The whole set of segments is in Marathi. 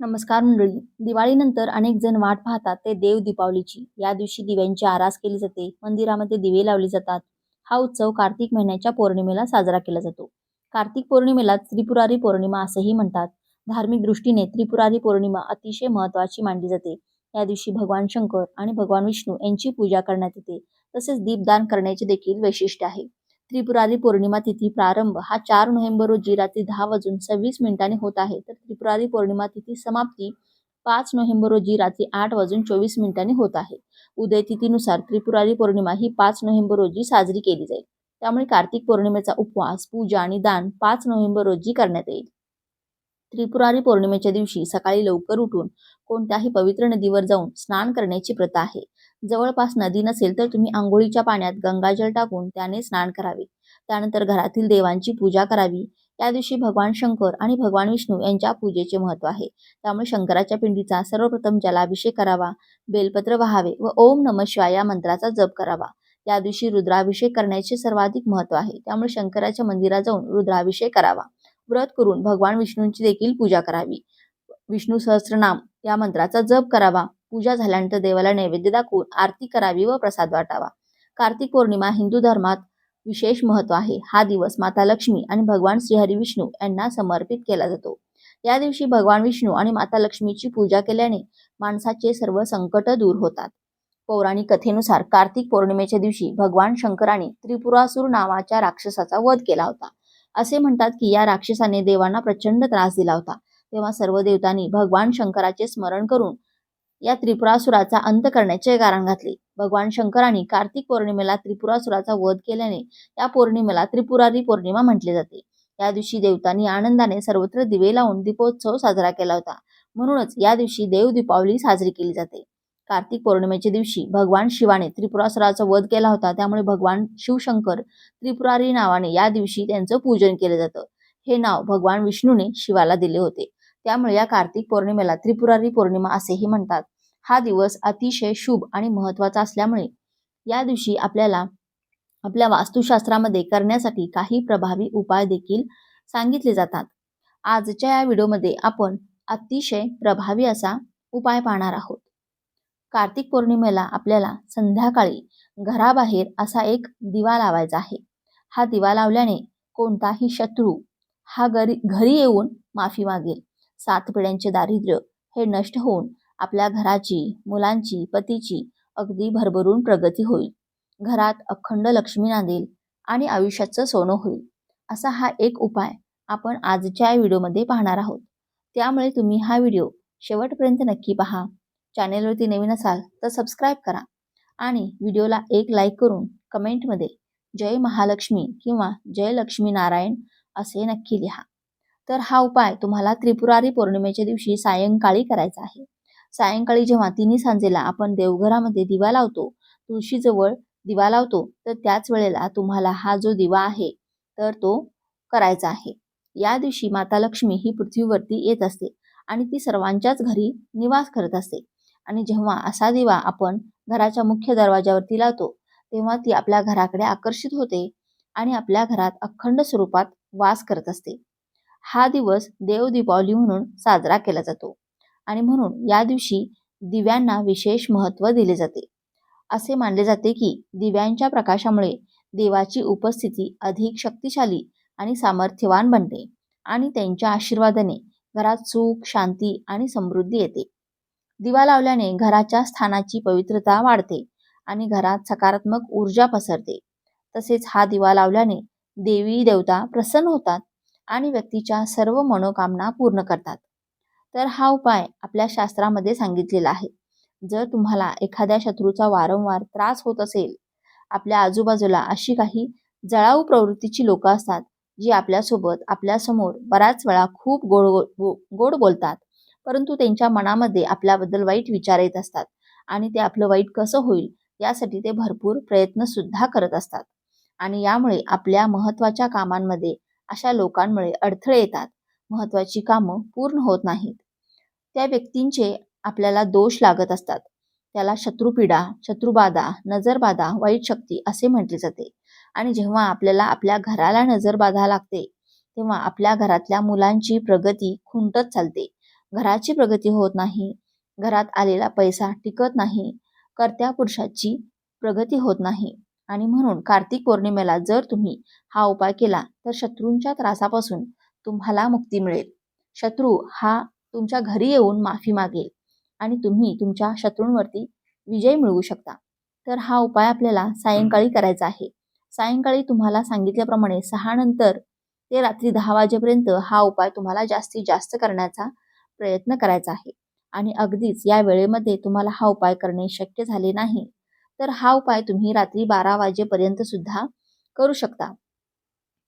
नमस्कार मंडळी. दिवाळीनंतर अनेक जण वाट पाहतात ते देव दीपावलीची. या दिवशी दिव्यांची आरास केली जाते. मंदिरामध्ये दिवे लावले जातात. हा उत्सव कार्तिक महिन्याच्या पौर्णिमेला साजरा केला जातो. कार्तिक पौर्णिमेला त्रिपुरारी पौर्णिमा असेही म्हणतात. धार्मिक दृष्टीने त्रिपुरारी पौर्णिमा अतिशय महत्वाची मानली जाते. या दिवशी भगवान शंकर आणि भगवान विष्णू यांची पूजा करण्यात येते. तसेच दीपदान करण्याचे देखील वैशिष्ट्य आहे. त्रिपुरारी पौर्णिमा तिथी प्रारंभ. हा चार नोव्हेंबर रोजी रात्री दहा वाजून सव्वीस मिनिटांनी होत आहे. तर त्रिपुरारी पौर्णिमा तिथी समाप्ती पाच नोव्हेंबर रोजी रात्री आठ वाजून चोवीस मिनिटांनी होत आहे. उदय तिथीनुसार त्रिपुरारी पौर्णिमा ही पाच नोव्हेंबर रोजी साजरी केली जाईल. त्यामुळे कार्तिक पौर्णिमेचा उपवास पूजा आणि दान पाच नोव्हेंबर रोजी करण्यात येईल. त्रिपुरारी पौर्णिमेच्या दिवशी सकाळी लवकर उठून कोणत्याही पवित्र नदीवर जाऊन स्नान करण्याची प्रथा आहे. जवळपास नदी नसेल तर तुम्ही आंघोळीच्या पाण्यात गंगाजल टाकून त्याने स्नान करावे. त्यानंतर घरातील देवांची पूजा करावी. या दिवशी भगवान शंकर आणि भगवान विष्णू यांच्या पूजेचे महत्त्व आहे. त्यामुळे शंकराच्या पिंडीचा सर्वप्रथम जलाभिषेक करावा. बेलपत्र व्हावे व ओम नम शिवाय या मंत्राचा जप करावा. या दिवशी रुद्राभिषेक करण्याचे सर्वाधिक महत्त्व आहे. त्यामुळे शंकराच्या मंदिरात जाऊन रुद्राभिषेक करावा. व्रत करून भगवान विष्णूंची देखील पूजा करावी. विष्णू सहस्रनाम या मंत्राचा जप करावा. पूजा झाल्यानंतर देवाला नैवेद्य दाखवून आरती करावी व प्रसाद वाटावा. कार्तिक पौर्णिमा हिंदू धर्मात विशेष महत्त्व आहे. हा दिवस माता लक्ष्मी आणि भगवान श्रीहरी विष्णू यांना समर्पित केला जातो. या दिवशी भगवान विष्णू आणि माता लक्ष्मीची पूजा केल्याने माणसाचे सर्व संकट दूर होतात. पौराणिक कथेनुसार कार्तिक पौर्णिमेच्या दिवशी भगवान शंकराने त्रिपुरासूर नावाच्या राक्षसाचा वध केला होता. असे म्हणतात की या राक्षसाने देवांना प्रचंड त्रास दिला होता. तेव्हा सर्व देवतांनी भगवान शंकराचे स्मरण करून या त्रिपुरासुराचा अंत करण्याचे कारण घातले. भगवान शंकरांनी कार्तिक पौर्णिमेला त्रिपुरासुराचा वध केल्याने या पौर्णिमेला त्रिपुरारी पौर्णिमा म्हटले जाते. या दिवशी देवतांनी आनंदाने सर्वत्र दिवे लावून दीपोत्सव साजरा केला होता. म्हणूनच या दिवशी देव दीपावली साजरी केली जाते. कार्तिक पौर्णिमेच्या दिवशी भगवान शिवाने त्रिपुरासुराचा वध केला होता. त्यामुळे भगवान शिवशंकर त्रिपुरारी नावाने या दिवशी त्यांचं पूजन केलं जातं. हे नाव भगवान विष्णूने शिवाला दिले होते. त्यामुळे या कार्तिक पौर्णिमेला त्रिपुरारी पौर्णिमा असेही म्हणतात. हा दिवस अतिशय शुभ आणि महत्त्वाचा असल्यामुळे या दिवशी आपल्याला आपल्या वास्तुशास्त्रामध्ये करण्यासाठी काही प्रभावी उपाय देखील सांगितले जातात. आजच्या या व्हिडिओमध्ये आपण अतिशय प्रभावी असा उपाय पाहणार आहोत. कार्तिक पौर्णिमेला आपल्याला संध्याकाळी घराबाहेर असा एक दिवा लावायचा आहे. हा दिवा लावल्याने कोणताही शत्रू हा घरी घरी येऊन माफी मागेल. सात पिढ्यांचे दारिद्र्य हे नष्ट होऊन आपल्या घराची मुलांची पतीची अगदी भरभरून प्रगती होईल. घरात अखंड लक्ष्मी नांदेल आणि आयुष्याचं सोनं होईल. असा हा एक उपाय आपण आजच्या व्हिडिओमध्ये पाहणार आहोत. त्यामुळे तुम्ही हा व्हिडिओ शेवटपर्यंत नक्की पहा. चॅनेलवरती नवीन असाल तर सबस्क्राईब करा आणि व्हिडिओला एक लाईक करून कमेंटमध्ये जय महालक्ष्मी किंवा जय लक्ष्मी नारायण असे नक्की लिहा. तर हा उपाय तुम्हाला त्रिपुरारी पौर्णिमेच्या दिवशी सायंकाळी करायचा आहे. सायंकाळी जेव्हा तिन्ही सांजेला आपण देवघरामध्ये दिवा लावतो तुळशीजवळ दिवा लावतो तर त्याच वेळेला तुम्हाला हा जो दिवा आहे तर तो करायचा आहे. या दिवशी माता लक्ष्मी ही पृथ्वीवरती येत असते आणि ती सर्वांच्याच घरी निवास करत असते. आणि जेव्हा असा दिवा आपण घराच्या मुख्य दरवाजावरती लावतो तेव्हा ती आपल्या घराकडे आकर्षित होते आणि आपल्या घरात अखंड स्वरूपात वास करत असते. हा दिवस देव दीपावली म्हणून साजरा केला जातो. आणि म्हणून या दिवशी दिव्यांना विशेष महत्त्व दिले जाते. असे मानले जाते की दिव्यांच्या प्रकाशामुळे देवाची उपस्थिती अधिक शक्तिशाली आणि सामर्थ्यवान बनते आणि त्यांच्या आशीर्वादाने घरात सुख शांती आणि समृद्धी येते. दिवा लावल्याने घराच्या स्थानाची पवित्रता वाढते आणि घरात सकारात्मक ऊर्जा पसरते. तसेच हा दिवा लावल्याने देवी देवता प्रसन्न होतात आणि व्यक्तीच्या सर्व मनोकामना पूर्ण करतात. तर हा उपाय आपल्या शास्त्रामध्ये सांगितलेला आहे. जर तुम्हाला एखाद्या शत्रूचा वारंवार त्रास होत असेल आपल्या आजूबाजूला अशी काही जळाऊ प्रवृत्तीची लोक असतात जी आपल्यासोबत आपल्यासमोर बऱ्याच वेळा खूप गोड गोड बोलतात. परंतु त्यांच्या मनामध्ये आपल्याबद्दल वाईट विचार येत असतात आणि ते आपलं वाईट कसं होईल यासाठी ते भरपूर प्रयत्न सुद्धा करत असतात. आणि यामुळे आपल्या महत्त्वाच्या कामांमध्ये अशा लोकांमुळे अडथळे येतात. महत्वाची कामं पूर्ण होत नाहीत. त्या व्यक्तींचे आपल्याला दोष लागत असतात. त्याला शत्रुपीडा शत्रुबाधा नजरबाधा वाईट शक्ती असे म्हटले जाते. आणि जेव्हा आपल्याला आपल्या घराला नजरबाधा लागते तेव्हा आपल्या घरातल्या मुलांची प्रगती खुंटत चालते. घराची प्रगती होत नाही घरात आलेला पैसा टिकत नाही कर्त्या पुरुषाची प्रगती होत नाही. आणि म्हणून कार्तिक पौर्णिमेला जर तुम्ही हा उपाय केला तर शत्रूंच्या त्रासापासून तुम्हाला मुक्ती मिळेल. शत्रू हा तुमच्या घरी येऊन माफी मागेल आणि तुम्ही तुमच्या शत्रूंवरती विजय मिळवू शकता. तर हा उपाय आपल्याला सायंकाळी करायचा आहे. सायंकाळी तुम्हाला सांगितल्याप्रमाणे सहा नंतर ते रात्री दहा वाजेपर्यंत हा उपाय तुम्हाला जास्तीत जास्त करण्याचा प्रयत्न करायचा आहे. आणि अगदीच या वेळेमध्ये तुम्हाला हा उपाय करणे शक्य झाले नाही. तर हा उपाय तुम्ही रात्री बारा वाजेपर्यंत सुद्धा करू शकता.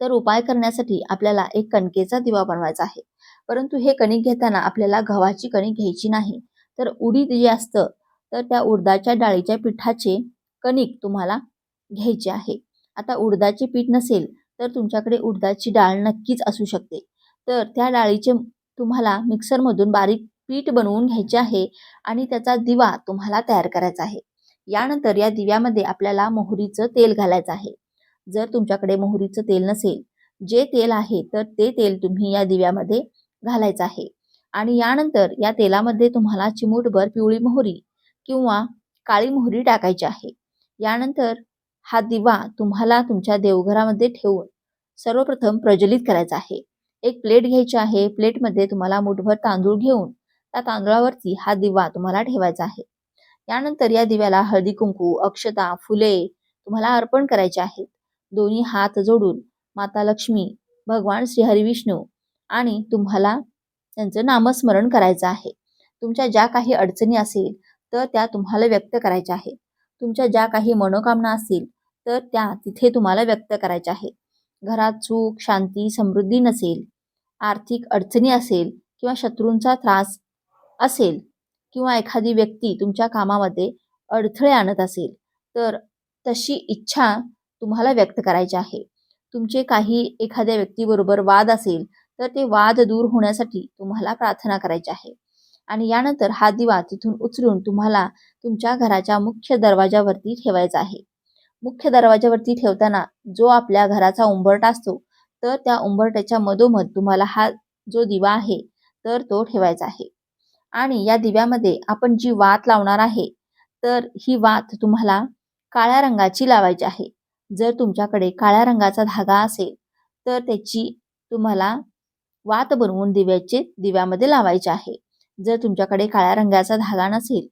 तर उपाय करण्यासाठी आपल्याला एक कणकेचा दिवा बनवायचा आहे. परंतु हे कणिक घेताना आपल्याला गव्हाची कणिक घ्यायची नाही. तर उडीद जे असतं तर त्या उडदाच्या डाळीच्या पिठाचे कणिक तुम्हाला घ्यायचे आहे. आता उडदाचे पीठ नसेल तर तुमच्याकडे उडदाची डाळ नक्कीच असू शकते. तर त्या डाळीचे तुम्हाला मिक्सरमधून बारीक पीठ बनवून घ्यायचे आहे आणि त्याचा दिवा तुम्हाला तयार करायचा आहे. यानंतर या दिव्यामध्ये आपल्याला मोहरीचं तेल घालायचं आहे. जर तुमच्याकडे मोहरीचं तेल नसेल जे तेल आहे तर ते तेल तुम्ही या दिव्यामध्ये घालायचं आहे. आणि यानंतर या तेलामध्ये तुम्हाला चिमूटभर पिवळी मोहरी किंवा काळी मोहरी टाकायची आहे. यानंतर हा दिवा तुम्हाला तुमच्या देवघरामध्ये ठेवून सर्वप्रथम प्रज्वलित करायचा आहे. एक प्लेट घ्यायची आहे प्लेटमध्ये तुम्हाला मुठभर तांदूळ घेऊन त्या तांदळावरती हा दिवा तुम्हाला ठेवायचा आहे. यानंतर या दिव्याला हळदी कुंकू अक्षता फुले तुम्हाला अर्पण करायचे आहेत दोन्ही हात जोडून माता लक्ष्मी भगवान श्रीहरी विष्णू आणि तुम्हाला त्यांचं नामस्मरण करायचं आहे. तुमच्या ज्या काही अडचणी असेल तर त्या तुम्हाला व्यक्त करायच्या आहेत तुमच्या ज्या काही मनोकामना असतील तर त्या तिथे तुम्हाला व्यक्त करायच्या आहेत घरात सुख शांती समृद्धी नसेल आर्थिक अडचणी असेल किंवा शत्रूंचा त्रास असेल किंवा एखादी व्यक्ती तुमच्या कामामध्ये अडथळे आणत असेल तर तशी इच्छा तुम्हाला व्यक्त करायचे आहे. तुमचे काही एखाद्या व्यक्तीबरोबर वाद असेल तर ते वाद दूर होण्यासाठी तुम्हाला प्रार्थना करायची आहे. आणि यानंतर हा दिवा तिथून उचलून तुम्हाला तुमच्या घराच्या मुख्य दरवाजावरती ठेवायचा आहे. मुख्य दरवाजावरती ठेवताना जो आपल्या घराचा उंबरटा असतो तर त्या उंबरट्याच्या मधोमध तुम्हाला हा जो दिवा आहे तर तो ठेवायचा आहे. आणि या दिव्यामध्ये आपण जी वात लावणार आहे तर ही वात तुम्हाला काळ्या रंगाची लावायची आहे. जर तुमच्याकडे काळ्या रंगाचा धागा असेल तर त्याची तुम्हाला वात बनवून दिव्याचे दिव्यामध्ये लावायचे आहे. जर तुमच्याकडे काळ्या रंगाचा धागा नसेल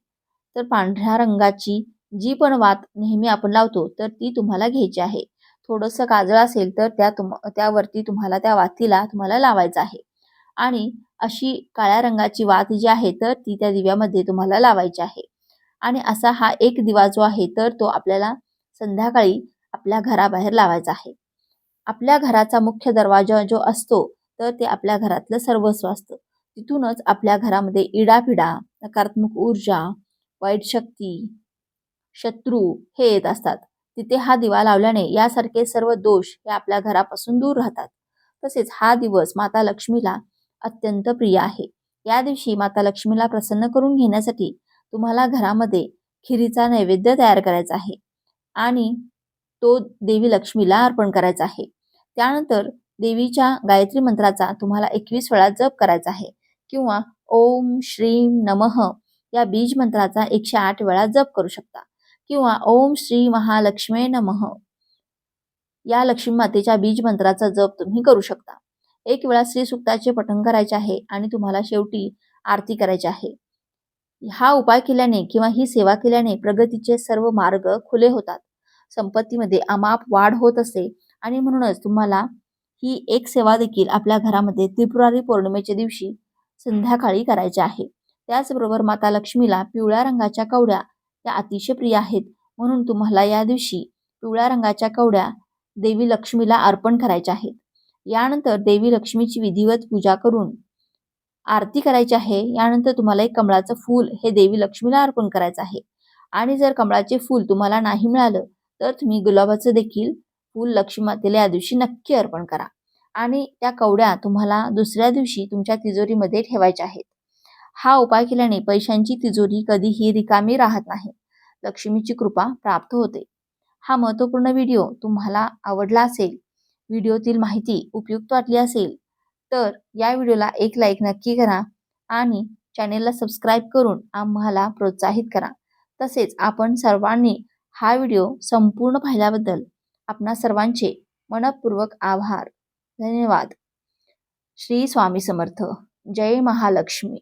तर पांढऱ्या रंगाची जी पण वात नेहमी आपण लावतो तर ती तुम्हाला घ्यायची आहे. थोडंसं काजळ असेल तर त्या तुम त्यावरती तुम्हाला त्या वातीला तुम्हाला लावायचं आहे. आणि अशी काळ्या रंगाची वात जी आहे तर ती त्या दिव्यामध्ये तुम्हाला लावायची आहे. आणि असा हा एक दिवा जो आहे तर तो आपल्याला संध्याकाळी आपल्या घराबाहेर लावायचा आहे. आपल्या घराचा मुख्य दरवाजा जो असतो तर ते आपल्या घरातलं सर्वस्व असतं. तिथूनच आपल्या घरामध्ये इडापिडा नकारात्मक ऊर्जा वाईट शक्ती शत्रू हे येत असतात. तिथे हा दिवा लावल्याने यासारखे सर्व दोष हे आपल्या घरापासून दूर राहतात. तसेच हा दिवस माता लक्ष्मीला अत्यंत प्रिय आहे. या दिवशी माता लक्ष्मीला प्रसन्न करून घेण्यासाठी तुम्हाला घरामध्ये खिरीचा नैवेद्य तयार करायचा आहे. आणि तो देवी लक्ष्मीला अर्पण करायचा आहे. त्यानंतर देवीच्या गायत्री मंत्राचा तुम्हाला एकवीस वेळा जप करायचा आहे. किंवा ओम श्रीम नमः या बीज मंत्राचा एकशे आठ वेळा जप करू शकता. किंवा ओम श्री महालक्ष्मी नमः या लक्ष्मी मातेच्या बीज मंत्राचा जप तुम्ही करू शकता. एक वेळा श्री सुक्ताचे पठण करायचे आहे आणि तुम्हाला शेवटी आरती करायची आहे. हा उपाय केल्याने किंवा ही सेवा केल्याने प्रगतीचे सर्व मार्ग खुले होतात. संपत्तीमध्ये अमाप वाढ होत असते आणि म्हणूनच तुम्हाला ही एक सेवा देखील आपल्या घरामध्ये त्रिपुरारी पौर्णिमेच्या दिवशी संध्याकाळी करायचे आहे. त्याचबरोबर माता लक्ष्मीला पिवळ्या रंगाच्या कवड्या या अतिशय प्रिय आहेत. म्हणून तुम्हाला या दिवशी पिवळ्या रंगाच्या कवड्या देवी लक्ष्मीला अर्पण करायच्या आहेत. यानंतर देवी लक्ष्मीची विधिवत पूजा करून आरती करायची आहे. यानंतर तुम्हाला एक कमळाचं फूल हे देवी लक्ष्मीला अर्पण करायचं आहे. आणि जर कमळाचे फूल तुम्हाला नाही मिळालं तर तुम्ही गुलाबाचं देखील फूल लक्ष्मी मातेला या दिवशी नक्की अर्पण करा. आणि त्या कवड्या तुम्हाला दुसऱ्या दिवशी तुमच्या तिजोरीमध्ये ठेवायच्या आहेत. हा उपाय केल्याने पैशांची तिजोरी कधीही रिकामी राहत नाही. लक्ष्मीची कृपा प्राप्त होते. हा महत्त्वपूर्ण व्हिडिओ तुम्हाला आवडला असेल व्हिडिओतील माहिती उपयुक्त वाटली असेल तर या व्हिडिओला एक लाईक नक्की करा आणि चॅनेलला सबस्क्राईब करून आम्हाला प्रोत्साहित करा. तसेच आपण सर्वांनी हा व्हिडिओ संपूर्ण पाहिल्याबद्दल आपणा सर्वांचे मनपूर्वक आभार. धन्यवाद. श्री स्वामी समर्थ. जय महालक्ष्मी.